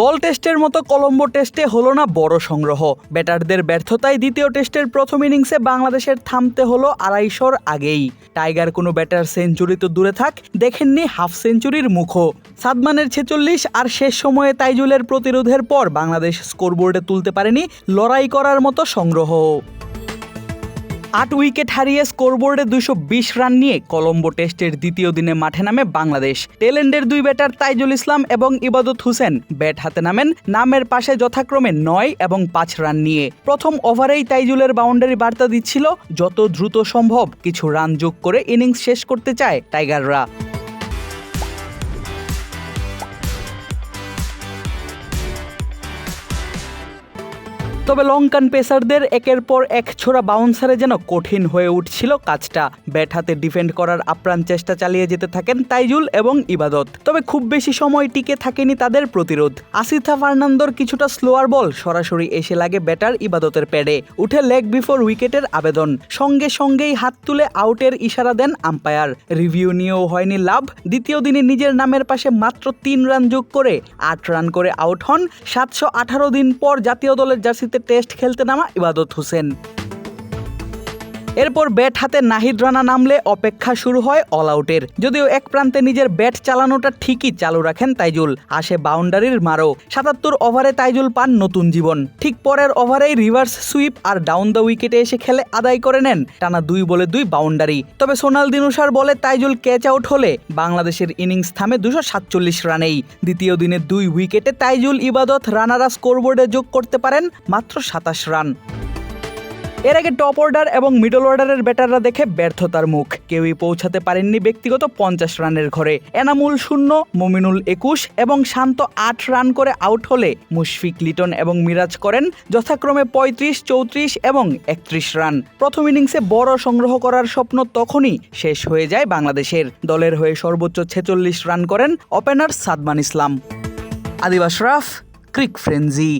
গল টেস্টের মতো কলম্বো টেস্টে হলো না বড় সংগ্রহ। ব্যাটারদের ব্যর্থতায় দ্বিতীয় টেস্টের প্রথম ইনিংসে বাংলাদেশের থামতে হলো আড়াইশোর আগেই। টাইগার কোনো ব্যাটার সেঞ্চুরি তো দূরে থাক, দেখেননি হাফ সেঞ্চুরির মুখও। সাদমানের ছেচল্লিশ আর শেষ সময়ে তাইজুলের প্রতিরোধের পর বাংলাদেশ স্কোরবোর্ডে তুলতে পারেনি লড়াই করার মতো সংগ্রহ। আট উইকেট হারিয়ে স্কোরবোর্ডে দুশো বিশ রান নিয়ে কলম্বো টেস্টের দ্বিতীয় দিনে মাঠে নামে বাংলাদেশ। টেলেন্ডের দুই ব্যাটার তাইজুল ইসলাম এবং ইবাদত হুসেন ব্যাট হাতে নামেন। নামের পাশে যথাক্রমে নয় এবং পাঁচ রান নিয়ে। প্রথম ওভারেই তাইজুলের বাউন্ডারি বার্তা দিচ্ছিল, যত দ্রুত সম্ভব কিছু রান যোগ করে ইনিংস শেষ করতে চায় টাইগাররা। তবে লঙ্কান পেসারদের একের পর এক ছোড়া বাউন্সারে যেন কঠিন হয়ে উঠছিল কাজটা। ব্যাট হাতে ডিফেন্ড করার আপ্রাণ চেষ্টা চালিয়ে যেতে থাকেন তাইজুল এবং ইবাদত। তবে খুব বেশি সময় টিকে থাকেনি তাদের প্রতিরোধ। আসিথা ফার্নান্দোর কিছুটা স্লোয়ার বল সরাসরি এসে লাগে ব্যাটার ইবাদতের প্যাডে। উঠে লেগ বিফোর উইকেটের আবেদন। সঙ্গে সঙ্গেই হাত তুলে আউটের ইশারা দেন আম্পায়ার রিভিউ নিয়েও হয়নি লাভ। দ্বিতীয় দিনে নিজের নামের পাশে মাত্র তিন রান যোগ করে আট রান করে আউট হন। সাতশো আঠারো দিন পর জাতীয় দলের জার্সিতে টেস্ট খেলতে নামা ইবাদত হোসেন। এরপর ব্যাট হাতে নাহিদ রানা নামলে অপেক্ষা শুরু হয় অল আউটের যদিও এক প্রান্তে নিজের ব্যাট চালানোটা ঠিকই চালু রাখেন তাইজুল, আসে বাউন্ডারির মারও। সাতাত্তর ওভারে তাইজুল পান নতুন জীবন। ঠিক পরের ওভারেই রিভার্স সুইপ আর ডাউন দ্য উইকেটে এসে খেলে আদায় করে নেন টানা দুই বলে দুই বাউন্ডারি। তবে সোনাল দিনুসার বলে তাইজুল ক্যাচ আউট হলে বাংলাদেশের ইনিংস থামে দুশো সাতচল্লিশ রানেই। দ্বিতীয় দিনে দুই উইকেটে তাইজুল ইবাদত রানারা স্কোরবোর্ডে যোগ করতে পারেন মাত্র সাতাশ রান। এর আগে টপ অর্ডার এবং মিডল অর্ডারের ব্যাটাররা দেখে ব্যর্থতার মুখ। কেউই পৌঁছাতে পারেননি ব্যক্তিগত পঞ্চাশ রানের ঘরে। এনামুল শূন্য, মমিনুল একুশ এবং শান্ত আট রান করে আউট হলে মুশফিক লিটন এবং মিরাজ করেন যথাক্রমে পঁয়ত্রিশ, চৌত্রিশ এবং একত্রিশ রান। প্রথম ইনিংসে বড় সংগ্রহ করার স্বপ্ন তখনই শেষ হয়ে যায় বাংলাদেশের। দলের হয়ে সর্বোচ্চ ছেচল্লিশ রান করেন ওপেনার সাদমান ইসলাম। আদিবাস রাফ, ক্রিক ফ্রেন্জি